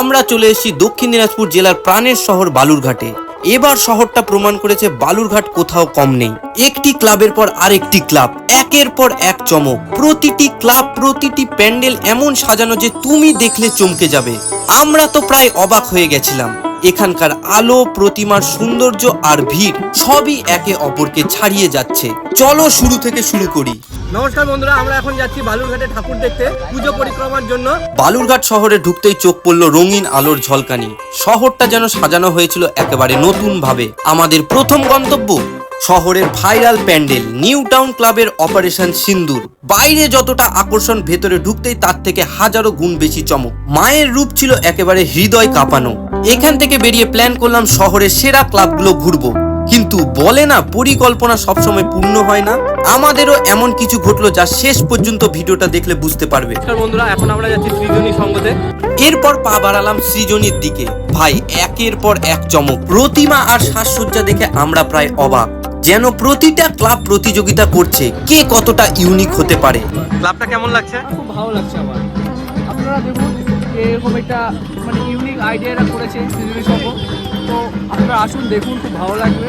আমরা চলে এসেছি দক্ষিণ দিনাজপুর জেলার প্রাণের শহর বালুরঘাটে। এবার শহরটা প্রমাণ করেছে বালুরঘাট কোথাও কম নেই। একটি ক্লাবের পর আরেকটি ক্লাব, একের পর এক চমক। প্রতিটি ক্লাব, প্রতিটি প্যান্ডেল এমন সাজানো যে তুমি দেখলে চমকে যাবে। আমরা তো প্রায় অবাক হয়ে গেছিলাম। এখানকার আলো, প্রতিমার সৌন্দর্য আর ভিড় সবই একে অপরকে ছাড়িয়ে যাচ্ছে। চলো শুরু থেকে শুরু করি। নমস্কার বন্ধুরা, আমরা এখন যাচ্ছি বালুরঘাটে ঠাকুর দেখতে, পুজো পরিক্রমার জন্য। বালুরঘাট শহরে ঢুকতেই চোখ পড়ল রঙিন আলোর ঝলকানি। শহরটা যেন সাজানো হয়েছিল একেবারে নতুন ভাবে আমাদের প্রথম গন্তব্য, শহরের ভাইরাল প্যান্ডেল, নিউ টাউন ক্লাবের অপারেশন সিন্দুর। বাইরে যতটা আকর্ষণ ভেতরে ঢুকতেই তার থেকে হাজারো গুণ বেশি চমক। মায়ের রূপ ছিল একেবারে হৃদয় কাঁপানো। এখান থেকে বেরিয়ে প্ল্যান করলাম শহরের সেরা ক্লাবগুলো ঘুরবো। কিন্তু বলে না পরিকল্পনা সবসময় পূর্ণ হয় না? আমাদেরও এমন কিছু ঘটলো যা শেষ পর্যন্ত ভিডিওটা দেখলে বুঝতে পারবে। বন্ধুরা এখন আমরা যাচ্ছি সৃজনী সঙ্গতে। এরপর পা বাড়ালাম সৃজনীর দিকে। ভাই একের পর এক চমক। প্রতিমা আর সাজসজ্জা দেখে আমরা প্রায় অবাক। যেন প্রতিটা ক্লাব প্রতিযোগিতা করছে কে কতটা ইউনিক হতে পারে? ক্লাবটা কেমন লাগছে? খুব ভালো লাগছে আমার। আপনারা দেখুন এরকম একটা মানে ইউনিক আইডিয়াটা করেছে সৃজনী সংঘ তো আপনারা আসুন দেখুন খুব ভালো লাগবে।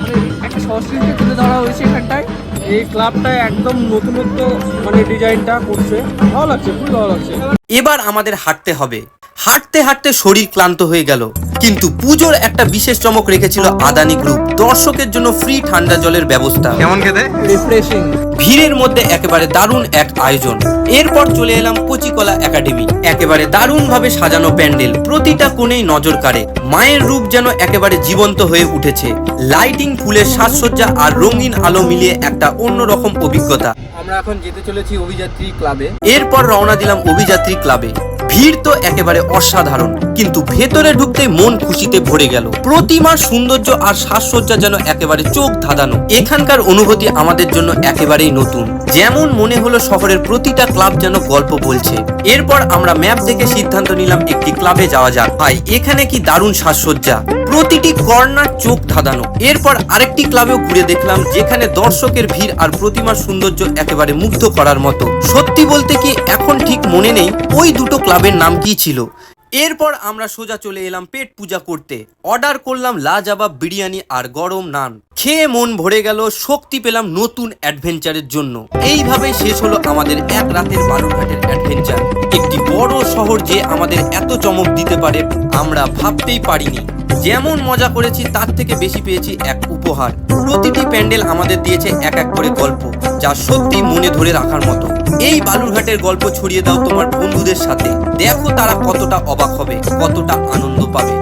মানে একটা সংস্কৃতি তুলে ধরা হয়েছে এখানটায়। এই ক্লাবটায় একদম নতুনত্ব মানে ডিজাইনটা করছে। ভালো লাগছে খুবই ভালো লাগছে। এবার আমাদের হাঁটতে হবে। হাঁটতে হাঁটতে শরীর ক্লান্ত হয়ে গেল। কিন্তু পুজোর একটা বিশেষ চমক রেখেছিল আদানি গ্রুপ দর্শকের জন্য ফ্রি ঠান্ডা জলের ব্যবস্থা। কেমন খেতে? রিফ্রেশিং ভিড়ের মধ্যে একেবারে দারুণ এক আয়োজন। এরপর চলে এলাম কচিকলা একাডেমি। একেবারে দারুণ ভাবে সাজানো প্যান্ডেল। প্রতিটা কোণেই নজর কাড়ে। মায়ের রূপ যেন একেবারে জীবন্ত হয়ে উঠেছে। লাইটিং ফুলের সাজসজ্জা আর রঙিন আলো মিলিয়ে একটা অন্যরকম অভিজ্ঞতা। আমরা এখন যেতে চলেছি অভিযাত্রী ক্লাবে। এরপর রওনা দিলাম অভিযাত্রী ক্লাবে। ভিড় তো একেবারে অসাধারণ, কিন্তু ভেতরে ঢুকতে মন খুশিতে ভরে গেল। প্রতিমার সৌন্দর্য আর সাজসজ্জা যেন একেবারে চোখ ধাঁধানো। এখানকার অনুভূতি আমাদের জন্য একেবারেই নতুন। যেমন মনে হলো শহরের প্রতিটা ক্লাব যেন গল্প বলছে। এরপর আমরা ম্যাপ দেখে সিদ্ধান্ত নিলাম একটি ক্লাবে যাওয়া যাক। ভাই, এখানে কি দারুণ সাজসজ্জা। প্রতিটি কর্নার চোখ ধাঁধানো। এরপর আরেকটি ক্লাবেও ঘুরে দেখলাম, যেখানে দর্শকের ভিড় আর প্রতিমার সৌন্দর্য একেবারে মুগ্ধ করার মতো। সত্যি বলতে কি, এখন ঠিক মনে নেই ওই দুটো ক্লাবের নাম কি ছিল। এরপর আমরা সোজা চলে এলাম পেট পূজা করতে। অর্ডার করলাম লাজাবাব বিরিয়ানি আর গরম নান। খেয়ে মন ভরে গেল, শক্তি পেলাম নতুন অ্যাডভেঞ্চারের জন্য। এইভাবেই শেষ হলো আমাদের এক রাতের বালুরঘাটের অ্যাডভেঞ্চার। একটি বড় শহর যে আমাদের এত চমক দিতে পারে, আমরা ভাবতেই পারিনি। যেমন মজা করেছি, তার থেকে বেশি পেয়েছি এক উপহার। প্রতিটি প্যান্ডেল আমাদের দিয়েছে এক এক করে গল্প, যা সত্যি মনে ধরে রাখার মতো। এই বালুরঘাটের গল্প ছড়িয়ে দাও তোমার বন্ধুদের সাথে। দেখো তারা কতটা অবাক হবে, কতটা আনন্দ পাবে।